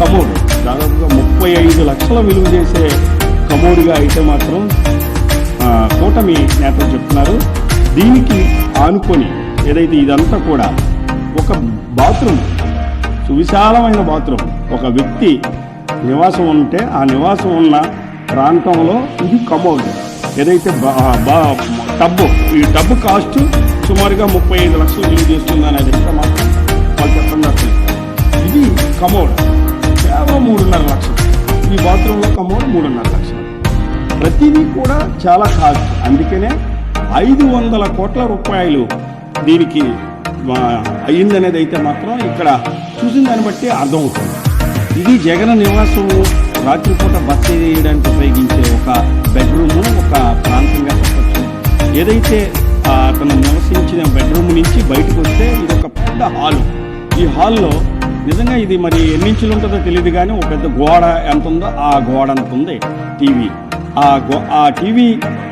దాదాపుగా ముప్పై ఐదు లక్షల విలువ చేసే కమోడ్గా అయితే మాత్రం కూటమి నేతలు చెప్తున్నారు. దీనికి ఆనుకొని ఏదైతే ఇదంతా కూడా ఒక బాత్రూమ్ సువిశాలమైన బాత్రూమ్ ఒక వ్యక్తి నివాసం ఉంటే ఆ నివాసం ఉన్న ప్రాంతంలో ఇది కమోడ్. ఏదైతే బా- బా- టబ్బు ఈ టబ్బు కాస్ట్ సుమారుగా ముప్పై ఐదు లక్షలు విలువ చేస్తుంది అనేది అయితే మాత్రం వాళ్ళు చెప్పండి ఇది కమోడ్. కేవలం మూడున్నర లక్షలు. ఈ బాత్రూంలో కమోడ్ మూడున్నర లక్షలు. ప్రతిదీ కూడా చాలా కాస్ట్. అందుకనే ఐదు వందల కోట్ల రూపాయలు దీనికి అయ్యిందనేది అయితే మాత్రం ఇక్కడ చూసిన దాన్ని బట్టి అర్థమవుతుంది. ఇది జగన్ నివాసము. రాత్రిపూట బస చేయడానికి ఉపయోగించే ఒక బెడ్రూము ఒక ప్రాంతంగా చెప్పచ్చు. ఏదైతే అతను నివసించిన బెడ్రూమ్ నుంచి బయటకు వస్తే ఇది ఒక పెద్ద హాలు. ఈ హాల్లో నిజంగా ఇది మరి ఎన్నించులు ఉంటుందో తెలియదు కానీ ఒక పెద్ద గోడ ఎంత ఉందో ఆ గోడ అంత ఉంది టీవీ. ఆ గో ఆ టీవీ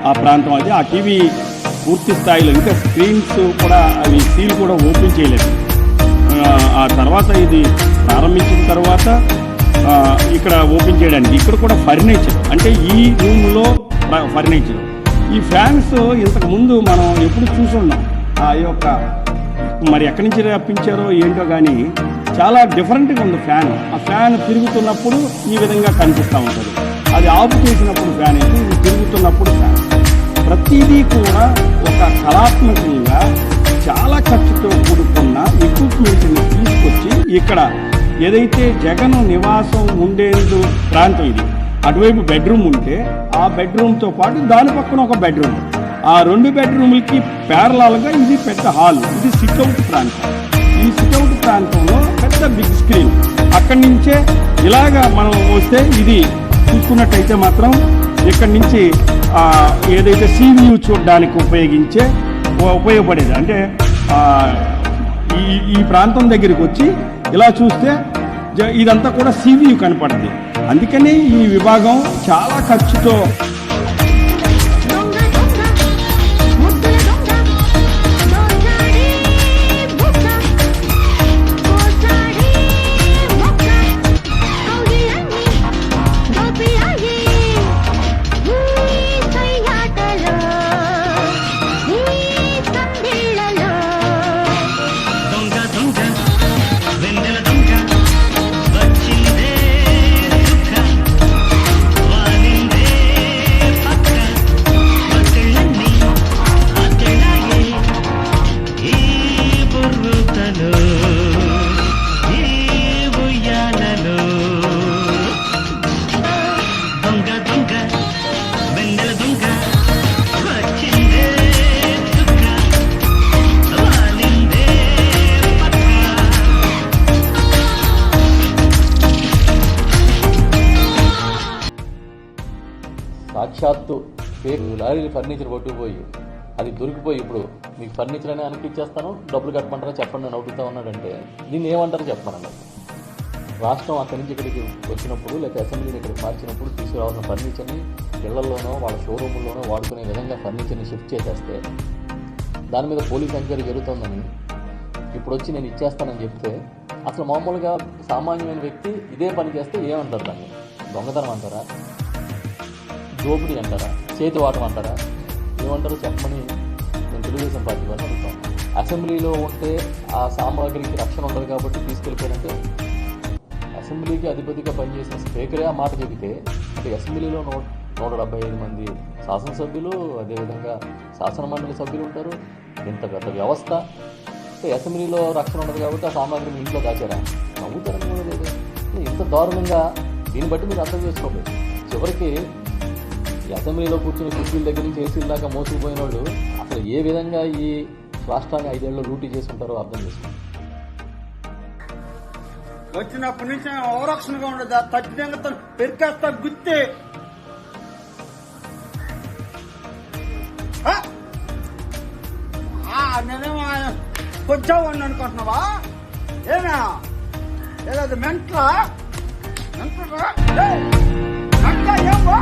ఆ ప్రాంతం అది. ఆ టీవీ పూర్తి స్థాయిలో ఇంకా స్క్రీన్స్ కూడా అవి సీల్ కూడా ఓపెన్ చేయలేదు. ఆ, తర్వాత ఇది ప్రారంభించిన తర్వాత ఇక్కడ ఓపెన్ చేయడానికి ఇక్కడ కూడా ఫర్నిచర్. అంటే ఈ రూమ్లో ఫర్నిచర్. ఈ ఫ్యాన్స్ ఇంతకు ముందు మనం ఎప్పుడు చూసున్నాం ఆ యొక్క మరి ఎక్కడి నుంచి రప్పించారో ఏంటో కానీ చాలా డిఫరెంట్గా ఉంది ఫ్యాన్. ఆ ఫ్యాన్ తిరుగుతున్నప్పుడు ఈ విధంగా కనిపిస్తూ ఉంటుంది. అది ఆఫ్ చేసినప్పుడు ఫ్యాన్ అయితే ఇది తిరుగుతున్నప్పుడు ఫ్యాన్. ప్రతిదీ కూడా ఒక కళాత్మకంగా చాలా ఖర్చుతో కూడుకున్న ఎక్విప్మెంట్ని తీసుకొచ్చి ఇక్కడ ఏదైతే జగన్ నివాసం ఉండేందు ప్రాంతం ఇది అటువైపు బెడ్రూమ్ ఉంటే ఆ బెడ్రూమ్తో పాటు దాని పక్కన ఒక బెడ్రూమ్. ఆ రెండు బెడ్రూమ్లకి ప్యారలాల్గా ఇది పెద్ద హాల్. ఇది సిట్అవుట్ ప్రాంతం. ఈ సిట్అవుట్ ప్రాంతంలో పెద్ద బిగ్ స్క్రీన్. అక్కడి నుంచే ఇలాగా మనం వస్తే ఇది చూసుకున్నట్టయితే మాత్రం ఇక్కడి నుంచి ఏదైతే సీ వ్యూ చూడడానికి ఉపయోగించే ఉపయోగపడేది. అంటే ఈ ఈ ప్రాంతం దగ్గరికి వచ్చి ఇలా చూస్తే జ- ఇదంతా కూడా సీ వ్యూ కనపడుతుంది అందుకని ఈ విభాగం చాలా ఖర్చుతో సాక్షాత్తు ఫేక్ లారీలు ఫర్నిచర్ పట్టుకుపోయి అది దొరికిపోయి ఇప్పుడు మీకు ఫర్నిచర్ అని అనిపించేస్తాను డబ్బులు కట్టమంటారా చెప్పండి నేను అడుగుతా ఉన్నాడంటే దీన్ని ఏమంటారో చెప్పమనండి. రాష్ట్రం అక్కడి నుంచి ఇక్కడికి వచ్చినప్పుడు లేక అసెంబ్లీని ఇక్కడికి మార్చినప్పుడు తీసుకురావాల్సిన ఫర్నిచర్ని ఇళ్ళలోనో వాళ్ళ షోరూముల్లోనో వాడుకునే విధంగా ఫర్నిచర్ని షిఫ్ట్ చేసేస్తే దాని మీద పోలీస్ ఎంక్వైరీ జరుగుతోందని ఇప్పుడు వచ్చి నేను ఇచ్చేస్తానని చెప్తే అసలు మామూలుగా సామాన్యమైన వ్యక్తి ఇదే పని చేస్తే ఏమంటారు దాన్ని? దొంగతనం అంటారా? దోపిడీ అంటారా? చేతి వాటం అంటారా? ఏమంటారో చెప్పమని నేను తెలుగుదేశం పార్టీ వాళ్ళని అడుగుతాను. అసెంబ్లీలో ఉంటే ఆ సామాగ్రికి రక్షణ ఉండదు కాబట్టి తీసుకెళ్ళిపోయారంటే అసెంబ్లీకి అధిపతిగా పనిచేసిన స్పీకరే ఆ మాట చెబితే అంటే అసెంబ్లీలో నూట నూట డెబ్బై ఐదు మంది శాసనసభ్యులు అదేవిధంగా శాసన మండలి సభ్యులు ఉంటారు. ఇంత పెద్ద వ్యవస్థ. అంటే అసెంబ్లీలో రక్షణ ఉండదు కాబట్టి ఆ సామాగ్రిని ఇంట్లో దాచారా? నవ్వుతారని కూడా లేదు ఇంత దారుణంగా దీన్ని బట్టి మీరు అర్థం చేసుకోండి. చివరికి అసెంబ్లీలో కూర్చుని కుర్చీల దగ్గర నుంచి ఏసీల దాకా మోసుకుపోయిన వాళ్ళు అసలు ఏ విధంగా ఈ రాష్ట్రాన్ని ఐదేళ్ళు లూటీ చేసుకుంటారో అర్థం చేసుకోండి వచ్చినప్పటి నుంచి అవరక్షణగా ఉండదు. తగ్గినంత పెరికేస్తా గుత్తి. ఆ? నేనేమో కొంచెం అని అనుకుంటున్నావా? ఏనా? ఏదో మెంట్లా? మెంట్లా?